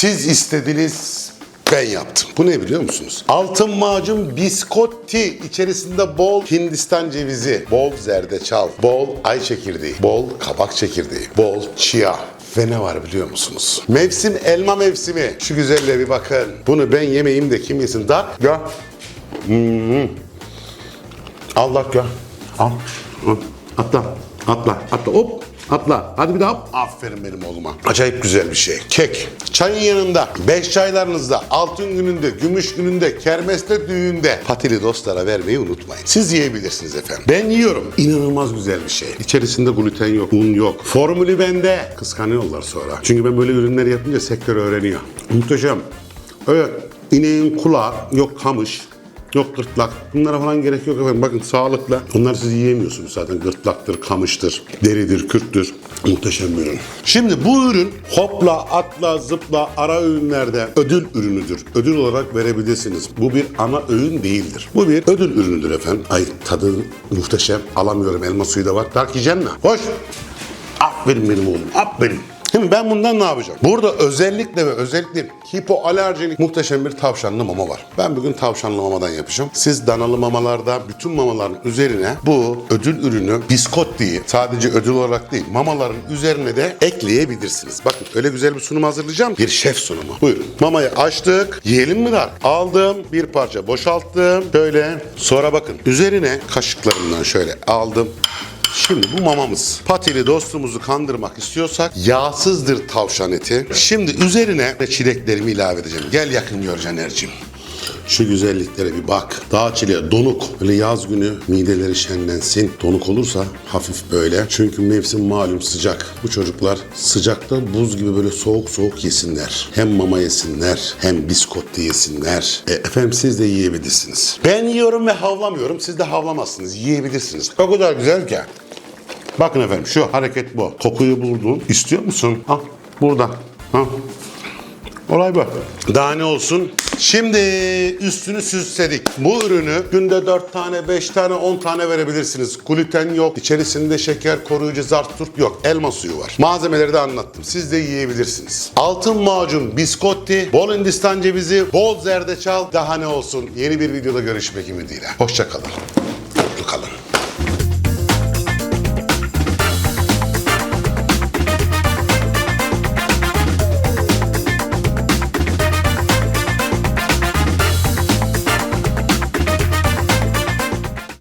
Siz istediniz, ben yaptım. Bu ne biliyor musunuz? Altın macun biskotti. içerisinde bol Hindistan cevizi, bol zerdeçal, bol ay çekirdeği, bol kabak çekirdeği, bol chia. Ve ne var biliyor musunuz? Mevsim elma mevsimi. Şu güzelliğe bir bakın. Bunu ben yemeyeyim de kim yesin? Da ya. Hmm. Allah ya. Al. Atla. Atla. Atla. Hop. Atla. Hadi bir daha. Aferin benim oğluma. Acayip güzel bir şey. Kek. Çayın yanında, beş çaylarınızda, altın gününde, gümüş gününde, kermeste düğünde patili dostlara vermeyi unutmayın. Siz yiyebilirsiniz efendim. Ben yiyorum. İnanılmaz güzel bir şey. İçerisinde gluten yok, un yok. Formülü bende. Kıskanıyorlar sonra. Çünkü ben böyle ürünleri yapınca sektör öğreniyor. Muhteşem. Evet. İneğin kulağı, yok kamış, Yok gırtlak. Bunlara falan gerek yok efendim. Bakın sağlıkla. Bunları siz yiyemiyorsunuz zaten. Gırtlaktır, kamıştır, deridir, kürktür. Muhteşem bir ürün. Şimdi bu ürün hopla, atla, zıpla, ara öğünlerde ödül ürünüdür. Ödül olarak verebilirsiniz. Bu bir ana öğün değildir. Bu bir ödül ürünüdür efendim. Ay tadı muhteşem. Alamıyorum. Elma suyu da var. Dark? Hoş. Aferin benim oğlum. Aferin. Şimdi ben bundan ne yapacağım? Burada özellikle ve özellikle hipoalerjenik muhteşem bir tavşanlı mama var. Ben bugün tavşanlı mamadan yapacağım. Siz danalı mamalarda bütün mamaların üzerine bu ödül ürünü biskottiyi sadece ödül olarak değil mamaların üzerine de ekleyebilirsiniz. Bakın öyle güzel bir sunum hazırlayacağım. Bir şef sunumu. Buyurun. Mamayı açtık. Yiyelim mi dar? Aldım. Bir parça boşalttım. Şöyle. Sonra bakın üzerine kaşıklarımdan şöyle aldım. Şimdi bu mamamız. Patili dostumuzu kandırmak istiyorsak yağsızdır tavşan eti. Şimdi üzerine çileklerimi ilave edeceğim. Gel yakın gör Caner'cim. Şu güzelliklere bir bak. Dağ çileği donuk. Böyle yaz günü mideleri şenlensin. Donuk olursa hafif böyle. Çünkü mevsim malum sıcak. Bu çocuklar sıcakta buz gibi böyle soğuk soğuk yesinler. Hem mama yesinler hem biskotti yesinler. E, efendim siz de yiyebilirsiniz. Ben yiyorum ve havlamıyorum. Siz de havlamazsınız. Yiyebilirsiniz. O kadar güzel ki. Bakın efendim şu hareket bu. Kokuyu buldun. İstiyor musun? Ha burada. Ha. Olay bu. Daha ne olsun? Şimdi üstünü süsledik. Bu ürünü günde 4 tane, 5 tane, 10 tane verebilirsiniz. Gluten yok, içerisinde şeker koruyucu zart turt yok. Elma suyu var. Malzemeleri de anlattım. Siz de yiyebilirsiniz. Altın macun, biskotti, bol hindistan cevizi, bol zerdeçal. Daha ne olsun? Yeni bir videoda görüşmek ümidiyle. Hoşçakalın.